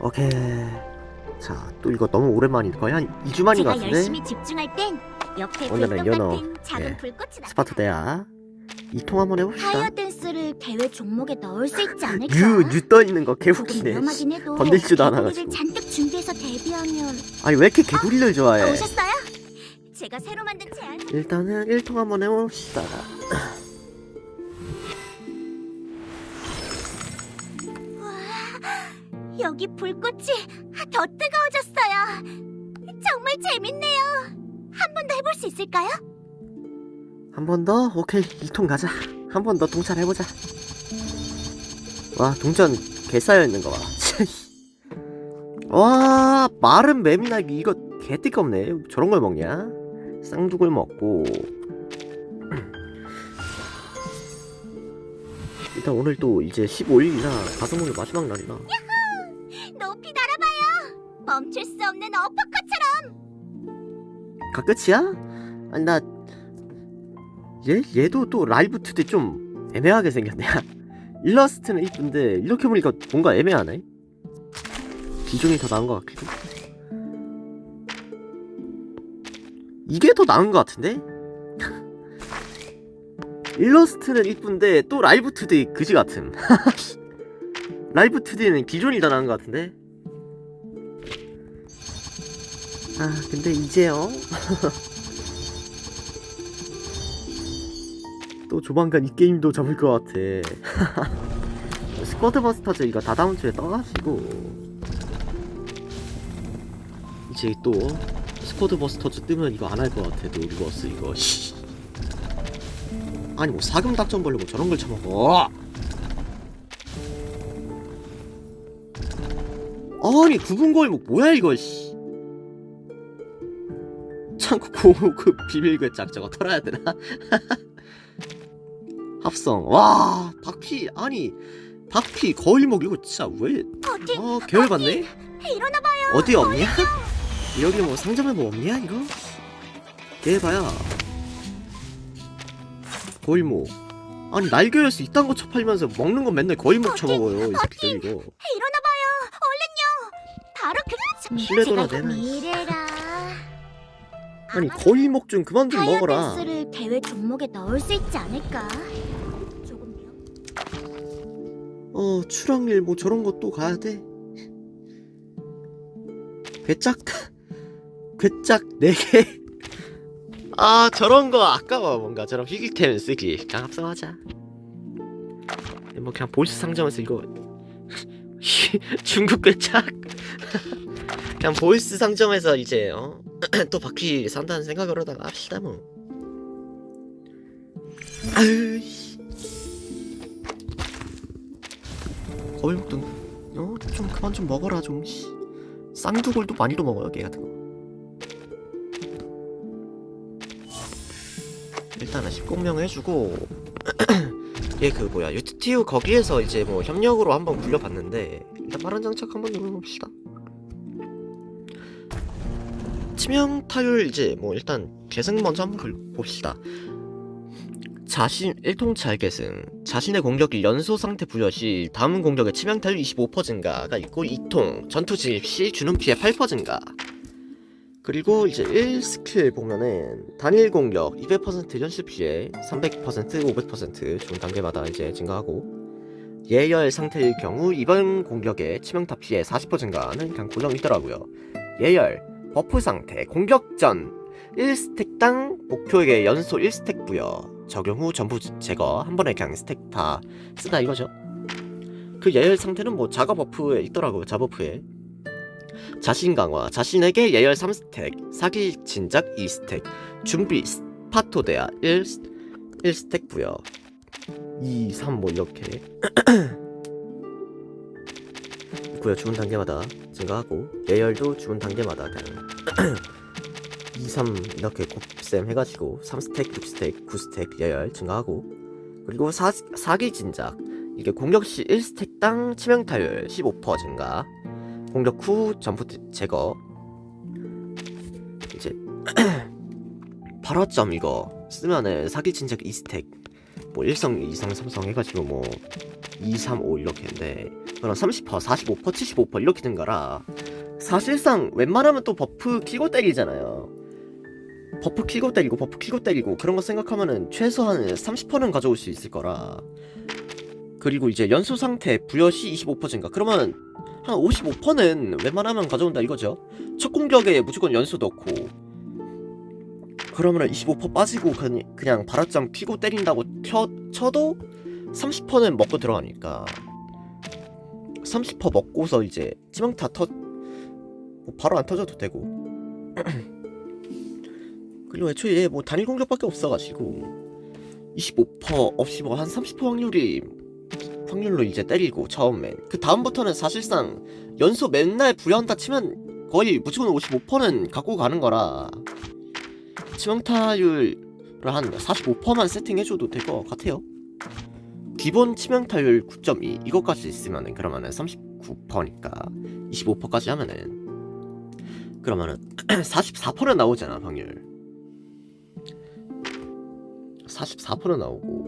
오케이. 자, 또 이거 너무 오랜만일 거야. 한 2주 만인 것 제가 같은데. 열심히 집중할 땐 옆에 오늘은 불꽃 연어, 같은 작은 예, 불꽃이 나. 스파트 대야. 이 통 한번 해봅시다. 타이어 댄스를 대회 종목에 넣을 수 있지 않을까? 뉴, 뉴 떠있는 거 개웃기네. 위험하긴 해도 건들지도 개구리를 않아가지고. 잔뜩 준비해서 데뷔하면 아니, 왜 이렇게 개구리를 좋아해? 오셨어요? 제가 새로 만든 제안. 일단은 1통 한번 해봅시다. 여기 불꽃이 더 뜨거워졌어요. 정말 재밌네요. 한 번 더 해볼 수 있을까요? 한 번 더? 오케이, 2통 가자. 한 번 더 동찰 해보자. 와, 동전 개 쌓여있는 거 봐. 와, 마른 맵나기 이거 개 띠껍네. 저런 걸 먹냐? 쌍두글 먹고. 일단 오늘 또 이제 15일이나 가슴목의 마지막 날이라. 멈출 수 없는 어퍼컷처럼. 가 끝이야? 아니 나 얘? 얘도 또 라이브 투데 좀 애매하게 생겼네 일러스트는 이쁜데 이렇게 보니까 뭔가 애매하네 기존이 더 나은 것 같기도 이게 더 나은 것 같은데? 일러스트는 이쁜데 또 라이브 투데 그지 같음 라이브 투데는 기존이 더 나은 것 같은데? 아 근데 이제요? 또 조만간 이 게임도 접을 것 같아. 스쿼드 버스터즈 이거 다 다음 주에 떠가지고. 이제 또 스쿼드 버스터즈 뜨면 이거 안 할 것 같아 또 리버스 이거. 씨. 아니 뭐 사금 닥점 벌려고 저런 걸 쳐먹어. 아니 구분 골목 뭐야 이거 씨 창고 고급 비밀글짝 저거 털어야 되나? 합성 와 바퀴 아니 바퀴 거울목 이거 진짜 왜 어디 어, 계열 받네? 일어나봐요. 어디 없냐? 여기 뭐 상점에 뭐 없냐 이거? 얘 봐야 거울목 아니 날개열수 이딴 거 쳐팔면서 먹는 건 맨날 거울목 쳐먹어요 이 새끼들 이거 일어나봐요. 얼른요. 바로 그. 되나, 이래라. 아니 아마 거울목 좀 그만 좀 타이어 먹어라 댄스를 대회 종목에 넣을 수 있지 않을까? 조금 위험. 어 출항일 뭐 저런 것도 가야 돼 괴짝 괴짝 4개 아 저런 거 아까워 뭔가 저런 희귀템 쓰기 그냥 합성하자 뭐 그냥 볼스 상점에서 이거 중국 괴짝 그냥 볼스 상점에서 이제 어? 또 바퀴 산다는 생각으로다가 합시다 뭐. 거울목도 어? 좀 그만 좀 먹어라 좀 씨. 쌍두골도 많이도 먹어요 걔 같은 거 일단은 10공명 해주고 얘 그 뭐야 유튜브 거기에서 이제 뭐 협력으로 한번 굴려봤는데 일단 빠른 장착 한번 눌러봅시다 치명 타율 이제 뭐 일단 계승 먼저 한번 글- 봅시다. 자신 일통찰 계승. 자신의 공격이 연소 상태 부여 시 다음 공격의 치명 타율 25% 증가가 있고 2통 전투 진입 시 주는 피해 8% 증가. 그리고 이제 1스킬 보면은 단일 공격 200% 연실 피해 300% 500% 좋은 단계마다 이제 증가하고 예열 상태일 경우 이번 공격의 치명타 피해 40% 증가는 그냥 고정이 있더라고요. 예열 버프 상태 공격 전. 1스택당 목표에게 연소 1스택 부여 적용 후 전부 제거 한 번에 그냥 스택 다 쓰다 이거죠. 그 예열 상태는 뭐 자가 버프에 있더라고요 자버프에. 자신 강화 자신에게 예열 3스택 사기 진작 2스택 준비 스파토 대야 1, 1스택 부여 2, 3 뭐 이렇게 있고요 주문 단계마다 증가하고 예열도 주문 단계마다 그냥 2, 3 이렇게 곱셈 해가지고 3스택, 6스택, 9스택 예열 증가하고 그리고 사, 사기 진작. 이게 공격 시 1스택당 치명타율 15% 증가. 공격 후 전부 제거. 이제 발화점 이거 쓰면은 사기 진작 2스택. 뭐 1성, 2성, 3성 해가지고 뭐 2, 3, 5 이렇게 했는데 그럼 30%, 45%, 75% 이렇게 된 거라 사실상 웬만하면 또 버프 키고 때리잖아요. 버프 키고 때리고 버프 키고 때리고 그런 거 생각하면은 최소한 30%는 가져올 수 있을 거라. 그리고 이제 연소 상태 부여시 25% 증가. 그러면 한 55%는 웬만하면 가져온다 이거죠. 첫 공격에 무조건 연소 넣고 그러면은 25% 빠지고 그냥, 그냥 발화점 피고 때린다고 쳐, 쳐도 30%는 먹고 들어가니까 30% 먹고서 이제 치명타 터 뭐 바로 안 터져도 되고. 그리고 애초에 뭐 단일 공격밖에 없어가지고 25% 없이 뭐 한 30% 확률이 확률로 이제 때리고 처음엔. 그 다음부터는 사실상 연소 맨날 부여한다 치면 거의 무조건 55%는 갖고 가는 거라 치명타율을 한 45%만 세팅해줘도 될 것 같아요 기본 치명 타율 9.2 이것까지 있으면은 그러면은 39%니까 25%까지 하면은 그러면은 44% 나오잖아 확률. 44% 나오고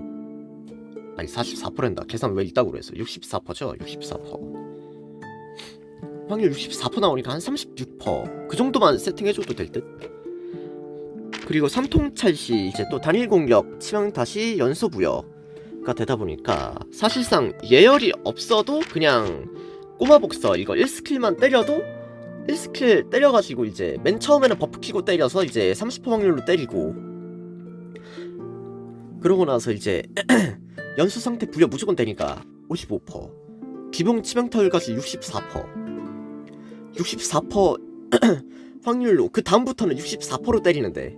아니 44%란다 계산 왜 이따구로 그랬어 64%죠? 64% 확률 64% 나오니까 한 36%그 정도만 세팅해줘도 될 듯? 그리고 삼통찰 시 이제 또 단일 공격 치명 다시 연소 부여 가 되다 보니까 사실상 예열이 없어도 그냥 꼬마 복서 이거 1스킬만 때려도 1스킬 때려가지고 이제 맨 처음에는 버프 키고 때려서 이제 30% 확률로 때리고 그러고 나서 이제 연수 상태 부여 무조건 되니까 55% 기본 치명타율까지 64% 64% 확률로 그 다음부터는 64%로 때리는데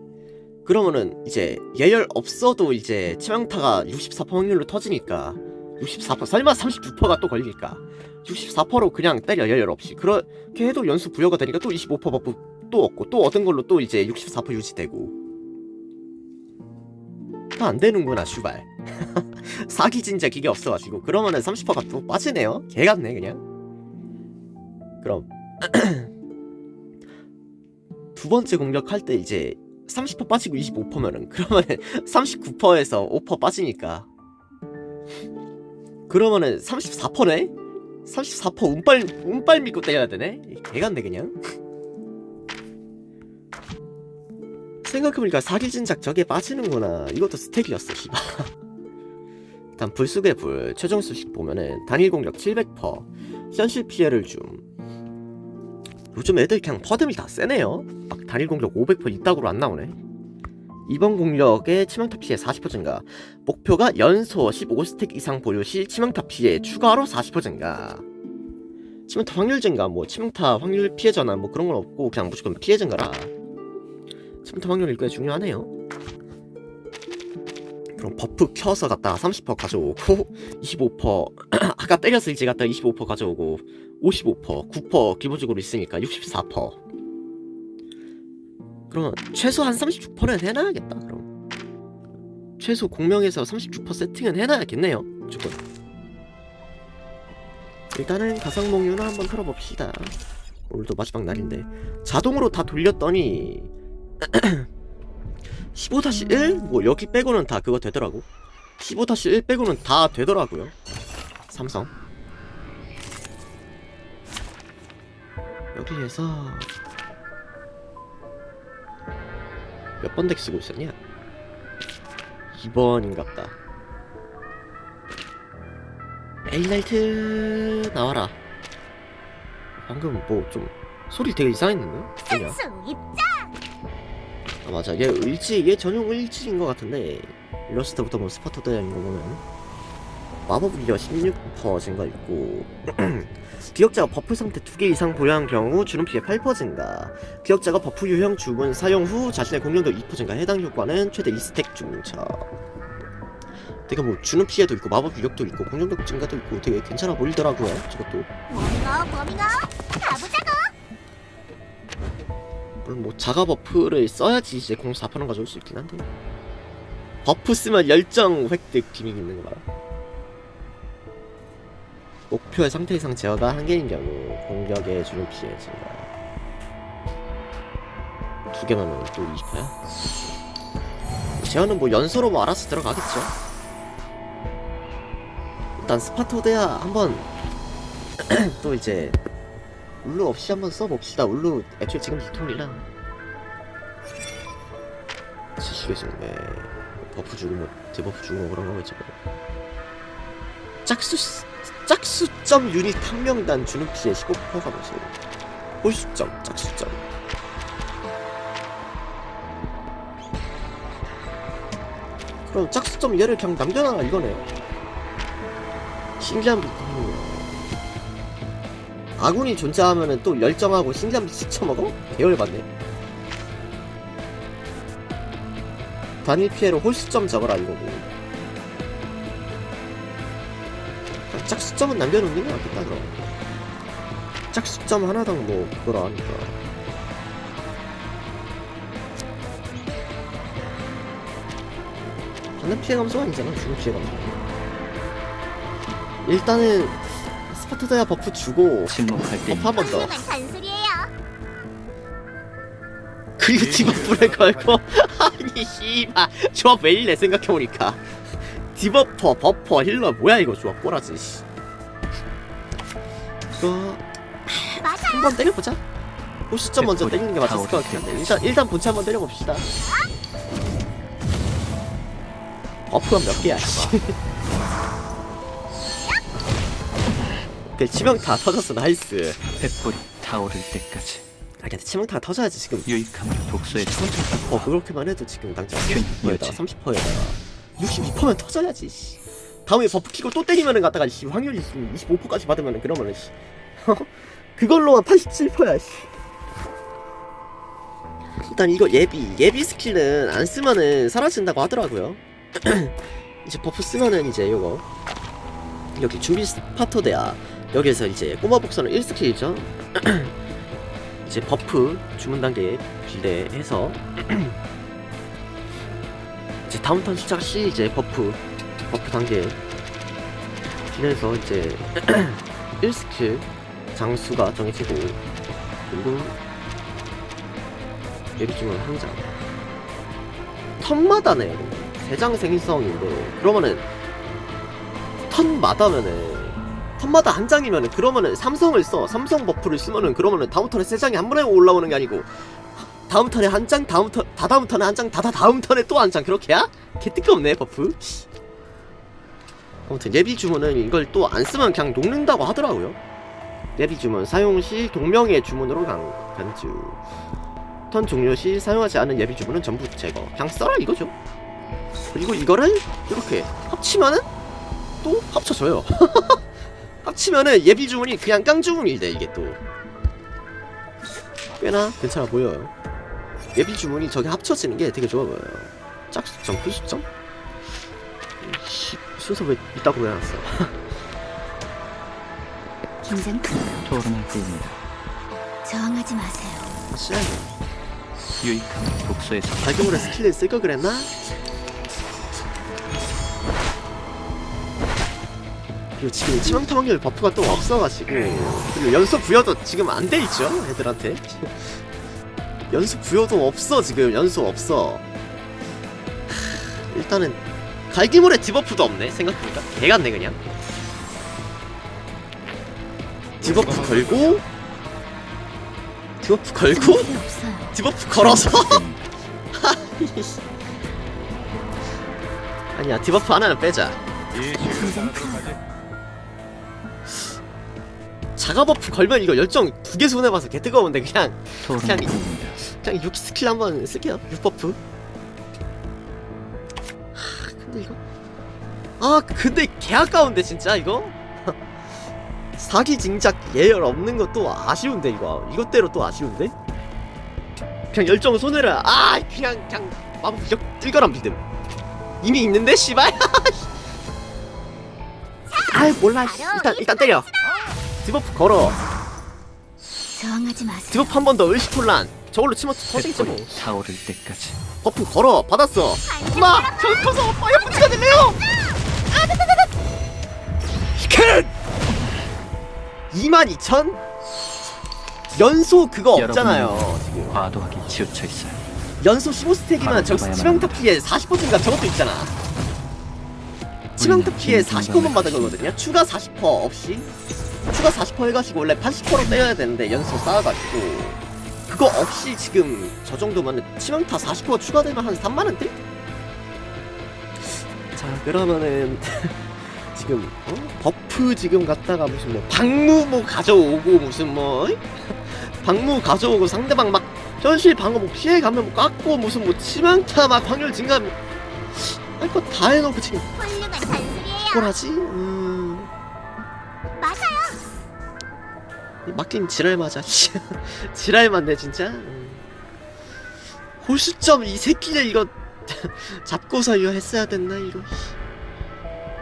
그러면은 이제 예열 없어도 이제 치명타가 64% 확률로 터지니까 64% 설마 36%가 또 걸리니까 64%로 그냥 때려 예열 없이. 그렇게 해도 연수 부여가 되니까 또 25% 버프 또 얻고 또 얻은 걸로 또 이제 64% 유지되고. 또안 되는구나 슈발. 사기 진짜 기계 없어가지고. 그러면은 30%가 또 빠지네요. 개 같네 그냥. 그럼. 두 번째 공격할 때 이제 30% 빠지고 25%면은 그러면은 39%에서 5% 빠지니까. 그러면은 34%네? 34% 운빨 운빨 믿고 때려야 되네? 개 같네 그냥. 생각해보니까 사기 진작 저게 빠지는구나. 이것도 스택이었어 씨발. 일단 불속의 불 최종 수식 보면은 단일 공격 700% 현실 피해를 줌. 요즘 애들 그냥 퍼뎀이 다 세네요. 막 단일 공격 500% 이따구로 안 나오네. 이번 공격의 치명타 피해 40% 증가. 목표가 연소 15스택 이상 보유 시 치명타 피해 추가로 40% 증가. 치명타 확률 증가 뭐 치명타 확률 피해 전환 뭐 그런 건 없고 그냥 무조건 피해 증가라. 치명타 확률이 꽤 중요하네요. 그럼 버프 켜서 갔다가 30% 가져오고 25% 아까 때렸을 때 갔다가 25% 가져오고 55% 9% 기본적으로 있으니까 64% 그러면 최소 한 36%는 해놔야겠다 그럼. 최소 공명에서 36% 세팅은 해놔야겠네요 무조건. 일단은 가상몽유나 한번 털어봅시다. 오늘도 마지막 날인데. 자동으로 다 돌렸더니 15-1? 뭐 여기 빼고는 다 그거 되더라고. 15-1 빼고는 다 되더라고요. 삼성. 여기에서 몇 번 덱 쓰고 있었냐? 2번인갑다 에일라이트 나와라 방금 뭐 좀 소리 되게 이상했는데? 뭐냐? 아 맞아 얘 을지 얘 전용 을지인 것 같은데 일러스트부터 뭐 스파터 대인 거 보면 마법 위력 16% 증가 있고 기억자가 버프 상태 2개 이상 보유한 경우 주는 피해 8% 증가? 기억자가 버프 유형 주문 사용 후 자신의 공격력 2% 증가? 해당 효과는 최대 2스택 중차. 되게 뭐 주는 피해도 있고 마법 위력도 있고 공격력 증가도 있고 되게 괜찮아 보이더라고요. 저것도. 가보자고! 물론 뭐 자가 버프를 써야지 이제 공 4%는 가져올 수 있긴 한데. 버프 쓰면 열정 획득 기믹 있는 거 봐라 목표의 상태 이상 제어가 한 개인 경우 공격에 주는 피해 증가 두 개만 하면 또 20%야? 제어는 뭐 연소로 뭐 알아서 들어가겠죠 일단 스파토데아 한번 또 이제 울루 없이 한번 써봅시다. 울루 애초에 지금 유통이라 지식의 정배 버프 주고 뭐 디버프 주고 뭐 그런 거겠지 뭐. 짝수 짝수점 유닛 한 명당 주는 피해 15%가 뭐지? 홀수점 짝수점. 그럼 짝수점 얘를 그냥 남겨놔라 이거네. 신기한 빛. 아군이 존재하면은 또 열정하고 신기한 빛 시쳐먹어? 계열받네. 단일 피해로 홀수점 적어라 이거고. 그냥 짝수점은 남겨놓는 게 낫겠다 그럼. 짝수점 하나당 뭐 그거라 하니까. 받는 피해 감소가 아니잖아 주는 피해 감소. 일단은 스파트다야 버프 주고 침묵할 때 버프 한 번 더. 훌륭한 단술이에요. 그리고 디버프를 걸고 아니 씨발 조합 왜 이래 생각해보니까 디버퍼 버퍼 힐러 뭐야 이거 조합 꼬라지 씨 이거 맞아. 한번 때려보자. 호시점 먼저 때리는 게 맞았을 것 같긴 한데 일단 일단 본체 한번 때려봅시다. 버프가 몇 개야 씨 오케이 치명 다 터졌어. 나이스. 횃불이 타오를 때까지. 아 근데 치명 다 터져야지 지금. 유익함을 독소에 어 그렇게만 해도 지금 당장 괜히 30%에다가 뭐지? 30%에다가 62%면 터져야지 씨. 다음에 버프 키고 또 때리면은 갖다가 씨 확률이 25%까지 받으면은 그러면은 씨. 그걸로만 87%야 씨. 일단 이거 예비 예비 스킬은 안 쓰면은 사라진다고 하더라고요. 이제 버프 쓰면은 이제 요거. 여기 준비 스파토데아 여기에서 이제 꼬마 복선은 1스킬이죠. 이제 버프 주문 단계 빌대해서 이제 다음 턴 시작 시 이제 버프 버프 단계. 빌대해서 이제 1스킬 장수가 정해지고 그리고 예비주문 한장. 턴마다네. 세장 생성인데 그러면은 턴마다면은 턴마다 한 장이면은 그러면은 삼성을 써. 삼성 버프를 쓰면은 그러면은 다음 턴에 세 장이 한 번에 올라오는 게 아니고 다음 턴에 한 장 다음 턴 다다음 턴에 한 장 다다 다음 턴에 또 한 장. 그렇게야? 개 뜬금없네 버프. 씨. 아무튼 예비 주문은 이걸 또 안 쓰면 그냥 녹는다고 하더라고요. 예비 주문 사용 시 동명의 주문으로 강, 변주. 턴 종료 시 사용하지 않은 예비 주문은 전부 제거. 그냥 써라 이거죠. 그리고 이거를 이렇게 합치면은 또 합쳐져요. 합치면은 예비 주문이 그냥 깡 주문이 돼 이게 또. 꽤나 괜찮아 보여요. 예비 주문이 저게 합쳐지는 게 되게 좋아 보여요. 짝수점 풀수점 왜 이따구로 해놨어 긴장 큰. 토론할 때입니다. 저항하지 마세요. 시야네 유익함을 독소에서 발경으로 스킬을 쓸 걸 그랬나? 그리고 지금 치명타 확률 버프가 또 없어가지고 그리고 연속 부여도 지금 안 돼 있죠 애들한테 연속 부여도 없어 지금 연속 없어 하, 일단은 갈기물에 디버프도 없네 생각해보니까. 개같네 그냥. 디버프 걸고? 디버프 걸고. 디버프 걸어서? 아니야 디버프 하나는 빼자. 긴장 큰. 자가 버프 걸면 이거 열정 두 개 손해봐서 개 뜨거운데 그냥. 그냥. 그냥 6 스킬 한번 쓸게요 6 버프 하 근데 이거? 아 근데 개 아까운데 진짜 이거? 사기 징작 예열 없는 것도 아쉬운데 이거. 이것대로 또 아쉬운데? 그냥 열정 손해를 아 그냥 그냥 마법 역 뜰거란 믿음 이미 있는데 씨발. 아이 몰라 씨. 일단 일단 때려. 디버프 걸어. 저항하지 마세요. 디버프 한 번 더 을시혼란 저걸로 치면 터지겠지 뭐 타오를 때까지 버프 걸어 받았어 마! 저 커서 파이어 푸치가 될래요! 캔! 22,000? 연소 그거 없잖아요 지금 과도하게 치우쳐 있어요. 연소 15스택이면 저 치명타 피해 40%인가 저것도 있잖아 치명타 피해 진짜 40%만 받은 거거든요. 추가 40% 없이 추가 40% 해가지고 원래 80%로 떼야 되는데 연속 쌓아가지고 그거 없이 지금 저 정도면 치명타 40% 추가되면 한 3만 원대? 자 그러면은 지금 어? 버프 지금 갖다가 무슨 뭐 방무 뭐 가져오고 무슨 뭐 방무 가져오고 상대방 막 현실 방어 뭐 피해 가면 뭐 깎고 무슨 뭐 치명타 막 확률 증가 뭐 아니 그거 다 해놓고 지금 하지? 음... 이 맡긴 지랄 맞아. 씨. 지랄 맞네 진짜. 음. 홀수점 이 새끼를 이거 잡고서 이거 했어야 됐나 이거.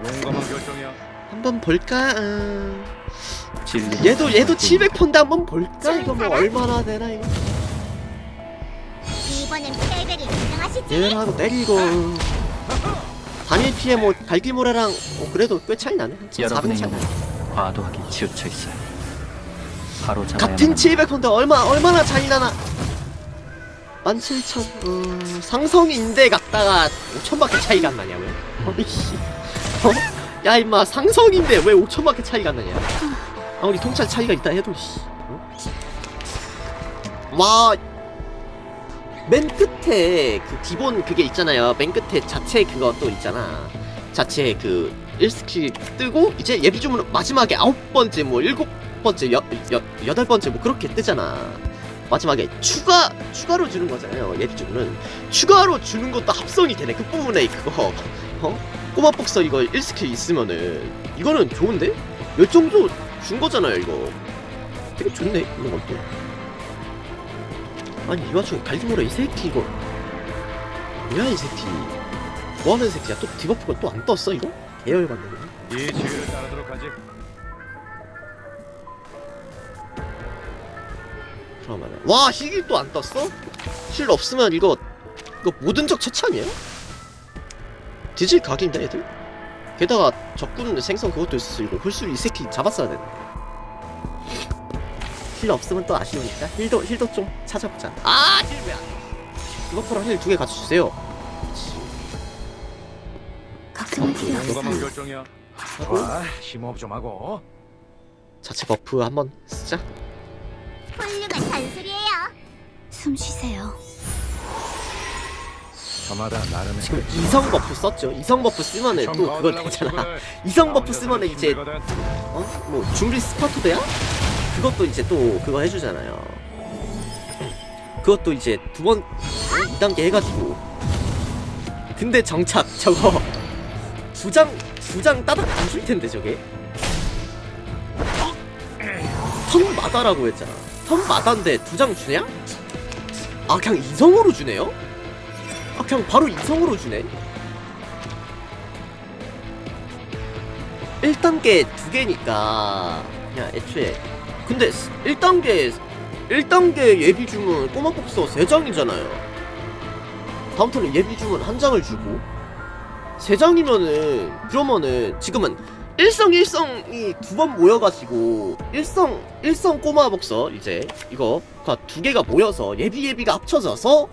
용감한 결정이야. 한번 볼까? 음. 얘도 얘도 700폰데 한번 볼까? 이거 뭐 얼마나 되나 이거. 이번엔 패배를 인정하시지. 얘를 하고 때리고. 단일 피해 뭐 갈기모래랑 어, 그래도 꽤 차이 나네. 한400 여러분의 차이 나. 영혼 과도하게 치우쳐 있어요. 바로 잡아야만 같은 합니다. 700폰데 얼마 얼마나 차이 나나? 17,000. 어, 상성인데 갔다가 5천밖에 차이가 안 나냐 왜? 어이씨. 어? 야 임마 상성인데 왜 5천밖에 차이가 안 나냐? 아무리 통찰 차이가 있다 해도 씨. 어? 와. 맨 끝에 그 기본 그게 있잖아요. 맨 끝에 자체 그거 또 있잖아. 자체 그 1스킬 뜨고 이제 예비 주문 마지막에 아홉 번째 뭐 일곱 번째 여, 여, 여덟 번째 뭐 그렇게 뜨잖아. 마지막에 추가 추가로 주는 거잖아요. 예비 주문은 추가로 주는 것도 합성이 되네. 그 부분에 그거 어 꼬마 복서 이거 1스킬 있으면은 이거는 좋은데 열정도 준 거잖아요. 이거 되게 좋네 이런 것도. 아니 이 와중에 갈기모라 이 새끼 이거 뭐야 이 새끼 뭐 하는 새끼야 또 디버프가 또 안 떴어 이거? 개열받네 그냥. 이 지혜를 따르도록 하지. 그러면은 와 힐이 또안 떴어? 힐 없으면 이거 이거 모든 적 처치 아니에요? 뒤질 각인데 애들? 게다가 적군 생성 그것도 있었어 이거 홀수 이 새끼 잡았어야 되는데 힐 없으면 또 아쉬우니까 힐도 힐도 좀 찾아보자 아 힐 왜안 디버프랑 힐 두 개 같이 주세요 걱정할 필요 용감한 없어. 결정이야. 하고 와, 심호흡 좀 하고. 자체 버프 한번 쓰자 훌륭한. 숨 쉬세요. 저마다 나름의 지금 이성 버프 썼죠 이성 버프 쓰면은 또 그거 되잖아. 이성 버프 쓰면은 이제. 어? 뭐 준비 스파토드야? 그것도 이제 또 그거 해주잖아요. 그것도 이제 두 번, 어? 2단계 해가지고. 근데 정착 저거 두 장, 두장 따닥 안 줄 텐데 저게. 턴 마다라고 했잖아. 턴 마다인데 두 장 주냐? 아 그냥 이성으로 주네요? 아 그냥 바로 이성으로 주네? 1단계 두 개니까 그냥 애초에 근데 1단계 1단계 예비 주문 꼬마 복서 3장이잖아요 다음 턴에 예비 주문 한 장을 주고 3장이면은 그러면은 지금은 일성 일성이 두 번 모여가지고 일성 일성 꼬마 복서 이제 이거 두 개가 모여서 예비 예비가 합쳐져서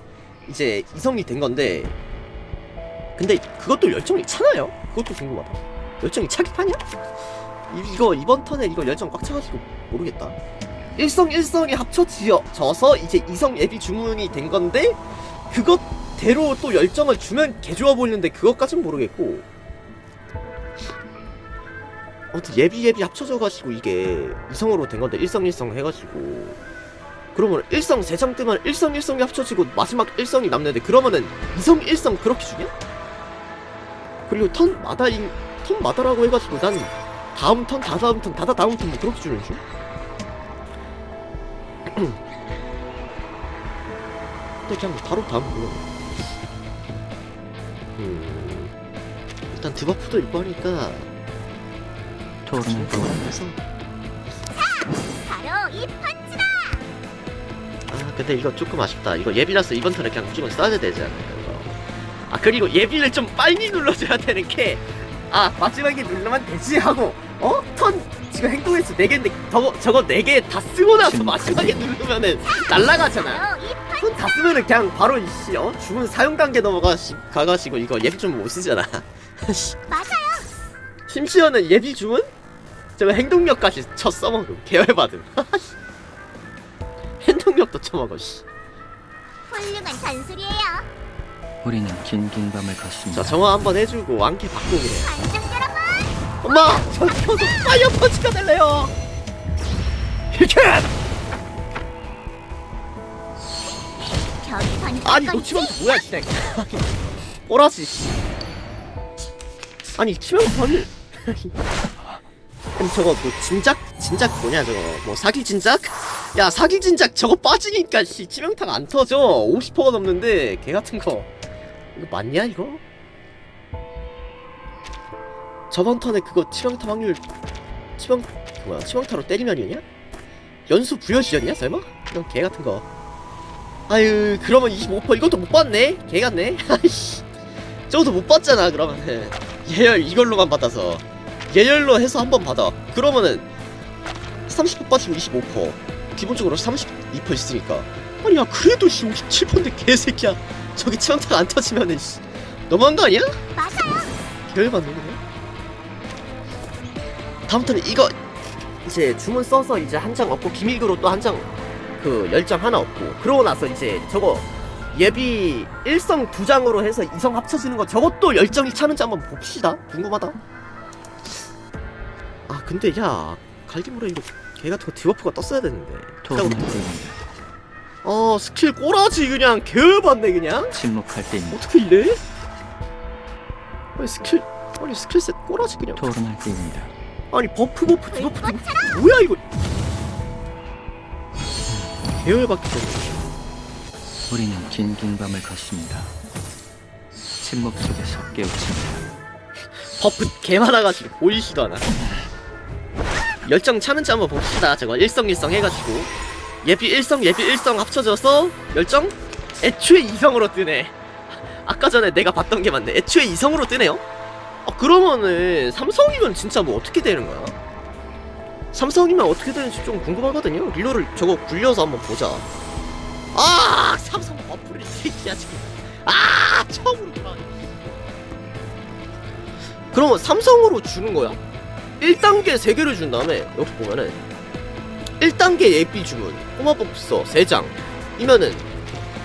이제 이성이 된 건데 근데 그것도 열정이 차나요? 그것도 궁금하다 열정이? 이- 이거 이번 턴에 이거 열정 꽉 차가지고 모르겠다. 일성 일성이 합쳐져서 이제 이성 예비 주문이 된 건데 그것대로 또 열정을 주면 개 좋아 보이는데 그것까진 모르겠고. 아무튼 예비 예비 합쳐져 가지고 이게 이성으로 된 건데 일성 일성 해가지고 그러면 일성 세장 뜨면 일성 일성이 합쳐지고 마지막 일성이 남는데 그러면은 이성 일성 그렇게 주냐? 그리고 턴마다 인 턴마다라고 해가지고 난 다음 턴, 다다음 턴, 다다 다음 턴뭐 그렇게 주는 줄? 근데 그냥 바로 다음 그거. 음, 일단 드버프도 있고 하니까 토르는 또 해서 바로 이 펀치다. 아 근데 이거 조금 아쉽다. 이거 예비라서 이번 턴에 그냥 무조건 써야 되잖아요. 이거. 아 그리고 예비를 좀 빨리 눌러줘야 되는 게. 아 마지막에 누르면 되지 하고 어? 턴 지금 행동했어 4개인데 저거 저거 4개 다 쓰고 나서 마지막에 누르면은 날라가잖아 바로 이 펀치. 턴다 쓰면은 그냥 바로 이씨 어? 주문 사용 단계 넘어가 가가지고 이거 예비 좀못 쓰잖아 씨, 맞아요. 심지어는 예비 주문? 저거 행동력까지 쳐 써먹음 계열받음 행동력도 쳐먹어 씨. 훌륭한 단술이에요. 우리는 긴긴 밤을 걷습니다. 자 정화 한번 해주고 왕캐 바꾸고 그래 여러분, 엄마! 저 켜서 파이어 펀치가 될래요! 별이 아니 놓치면 뭐야 진짜 꼬라지 씨 아니 치명 번을 아니 저거 뭐 진작? 진작 뭐냐 저거? 뭐 사기 진작? 야 사기 진작 저거 빠지니까 씨 치명타가 안 터져. 50%가 넘는데 개 같은 거. 이거 맞냐 이거? 저번 턴에 그거 치명타 확률 치명 그 뭐야 치명타로 때리면이었냐? 연수 부여시였냐 설마? 이런 개 같은 거. 아유 그러면 25% 이것도 못 봤네? 개 같네? 아이씨. 저것도 못 봤잖아 그러면은. 예열 이걸로만 받아서 예열로 해서 한 번 받아. 그러면은 30% 빠지고 25% 기본적으로 32% 있으니까. 아니 야 그래도 씨 57%인데 개새끼야. 저기 치명타가 안 터지면은 씨. 너무한 거 아니야? 맞아요. 개열받네 그냥 다음부터는 이거 이제 주문 써서 이제 한 장 얻고 기밀구로 또 한 장 그 열장 하나 얻고 그러고 나서 이제 저거 예비 1성 두 장으로 해서 2성 합쳐지는 거 저것도 열정이 차는지 한번 봅시다. 궁금하다 아 근데 야 갈기물에 이거 개 같은 거 디버프가 떴어야 되는데 토론할 때입니다. 어 스킬 꼬라지 그냥 개열받네 그냥 침묵할 때입니다. 어떻게 이래? 아니 스킬 아니 스킬셋 꼬라지 그냥 토론할 때입니다. 아니 버프 버프 디버프 디버프 뭐야 이거 계열받기 때문에 우리는 긴긴 밤을 걷습니다. 침묵 속에서 깨우칩니다. 버프 개 많아가지고 보이지도 않아 열정 차는지 한번 봅시다. 저거 일성일성 해가지고. 예비 일성 예비 일성 합쳐져서 열정? 애초에 이성으로 뜨네. 아까 전에 내가 봤던 게 맞네. 애초에 이성으로 뜨네요? 아 그러면은 삼성이면 진짜 뭐 어떻게 되는 거야? 삼성이면 어떻게 되는지 좀 궁금하거든요. 릴러를 저거 굴려서 한번 보자. 아 삼성 버프를 이 새끼야 지금. 아 처음으로 돌아가네. 그러면 삼성으로 주는 거야 1단계 3개를 준 다음에 여기 보면은 1단계 예비 주문 꼬마법서 3장 이면은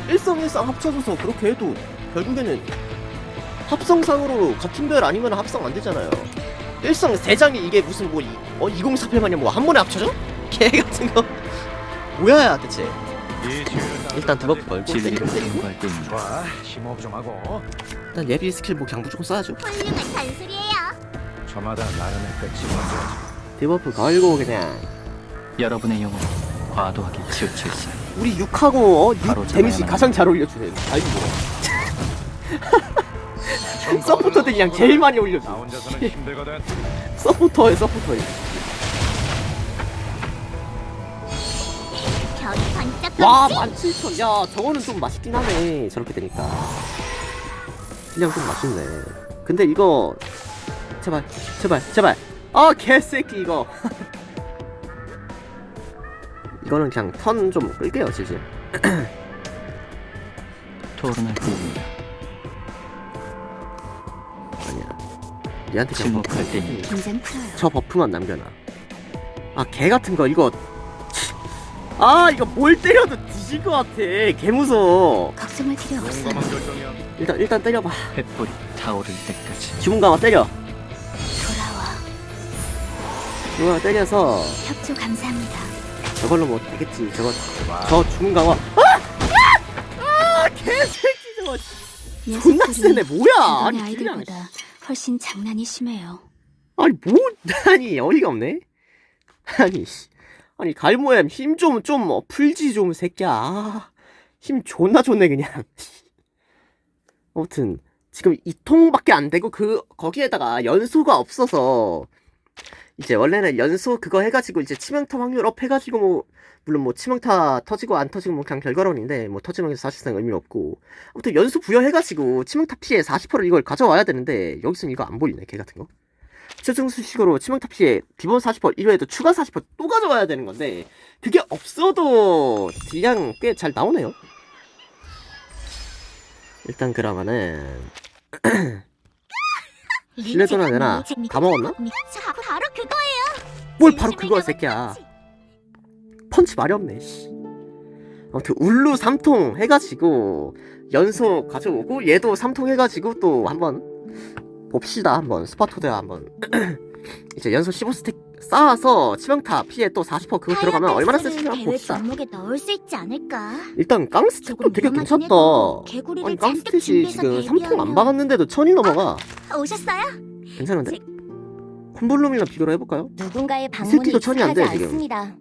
일성일성 합쳐져서 그렇게 해도 결국에는 합성상으로 같은 별 아니면 합성 안 되잖아요 일성 3장이 이게 무슨 뭐 이, 어, 2048 마냥 뭐 한 번에 합쳐져? 개 같은 거 뭐야 대체 일단 진리를 때리고 공부할 때입니다. 좀 하고. 일단 예비 스킬 뭐 그냥 무조건 써야죠 훌륭한 단술이에요. 저마다 나름의 백지 먼저. 디버프 걸고 그냥 여러분의 영혼 과도하게 치우쳐 있어요. 우리 6하고 어, 6 바로 데미지 잡아야만 가장 잘 올려주네 아이고 뭐 서포터들이 그냥 제일 많이 나 올려줘 혼자서는 힘들거든. 서포터에 서포터에 별이 와 떴지? 17,000. 야 저거는 좀 맛있긴 하네 저렇게 되니까 그냥 좀 맛있네 근데 이거 제발 제발 제발 아 개새끼 이거 이거는 그냥 턴 좀 끌게요 지금 토론할 때입니다. 아니야 얘한테 그냥 침묵할 버프 때입니다. 긴장 풀어요. 저 버프만 남겨놔 아 개 같은 거 이거 아 이거 뭘 때려도 뒤질 것 같아 개 무서워 걱정할 필요 용감한 결정이야. 일단 일단 때려봐 횃불이 타오를 때까지. 주문 강화 때려. 강화 때려서. 협조 감사합니다. 저걸로 뭐 되겠지. 저거 와, 저 주문 강화. 아! 아! 아! 개새끼 저거. 존나 세네 뭐야? 아니 그냥 아이들보다 훨씬 장난이 심해요. 아니 뭐 아니 어이가 없네. 아니 씨. 아니 갈모엠 힘 좀좀 어, 풀지 좀 새끼야. 아, 힘 존나 좋네 그냥. 아무튼 지금 이 통밖에 안 되고 그 거기에다가 연소가 없어서 이제 원래는 연소 그거 해가지고 이제 치명타 확률 업 해가지고 뭐 물론 뭐 치명타 터지고 안 터지고 뭐 그냥 결과론인데 뭐 터지면 사실상 의미 없고. 아무튼 연소 부여해가지고 치명타 피해 40% 이걸 가져와야 되는데 여기서는 이거 안 보이네 개 같은 거. 최종 수식으로 치명타 피해 기본 40% 이외에도 추가 40%또 가져와야 되는 건데 그게 없어도 딜량 꽤 잘 나오네요. 일단 그러면은 실내 전화 내놔. 다 먹었나? 자, 바로 그거예요. 뭘 바로 그거야 새끼야 펀치 말이 없네 씨. 아무튼 울루 3통 해가지고 연소 가져오고 얘도 3통 해가지고 또 한번 봅시다 한번 스파토대와 한번 이제 연소 15스택 쌓아서 치명타 피해 또 40% 그거 들어가면 얼마나 있나 한번 봅시다 넣을 수 있지 않을까? 일단 깡스틱도 조금 되게 괜찮다 아니 깡스틱이 준비해서 지금 3통 안 박았는데도 천이 넘어가 오셨어요? 괜찮은데? 제- 콤볼룸이랑 비교를 해볼까요? 누군가의 새끼도 천이 안 돼, 지금. 않습니다.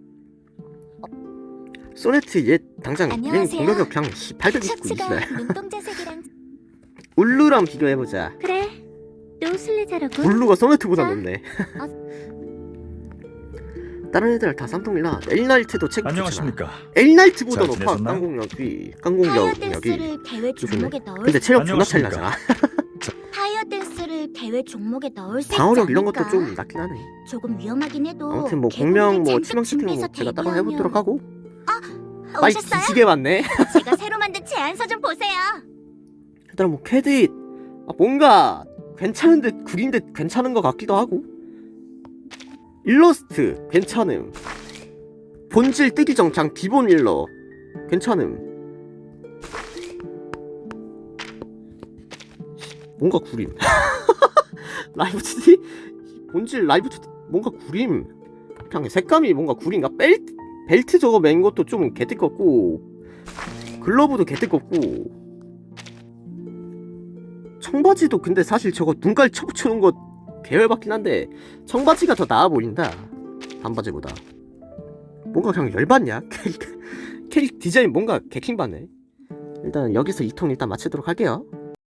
소네트 얘 당장 안녕하세요. 공격력 그냥 829 있어요 눈동자 색이랑 울루랑 비교해보자 그래. 또 술래자라고? 울루가 소네트보다 자. 높네 다른 애들 다 쌈통이라 엘나이트도 책 안녕하십니까. 엘나이트보다 잘 높아? 깡공력이 깡공력이 댄스를 대회 종목에 넣을 근데 수 체력 존나 차이 안녕하십니까. 나잖아 타이어 댄스를 대회 종목에 넣을 수 있지 방어력 이런 않을까? 것도 좀 낮긴 하네 조금 위험하긴 해도 아무튼 뭐 공명 뭐 치명 뭐 준비해서 제가 따로 대비하면- 해보도록 하고 아이 오셨어요? 뒤지게 맞네 제가 새로 만든 제안서 좀 보세요. 일단 뭐 캐딧 아, 뭔가 괜찮은데 구린데 괜찮은 것 같기도 하고. 일러스트 괜찮음. 본질 뜨기 전 그냥 기본 일러 괜찮음. 뭔가 구림. 라이브 추디? 본질 라이브 추디 뭔가 구림. 그냥 색감이 뭔가 구린가? 벨트 벨트 저거 맨 것도 좀 개뜨껍고 글러브도 개뜨껍고 청바지도 근데 사실 저거 눈깔 쳐붙이는 거 계열받긴 한데 청바지가 더 나아 보인다. 반바지보다. 뭔가 그냥 열받냐? 캐릭 캐릭 디자인 뭔가 개킹받네. 일단 여기서 이통 일단 마치도록 할게요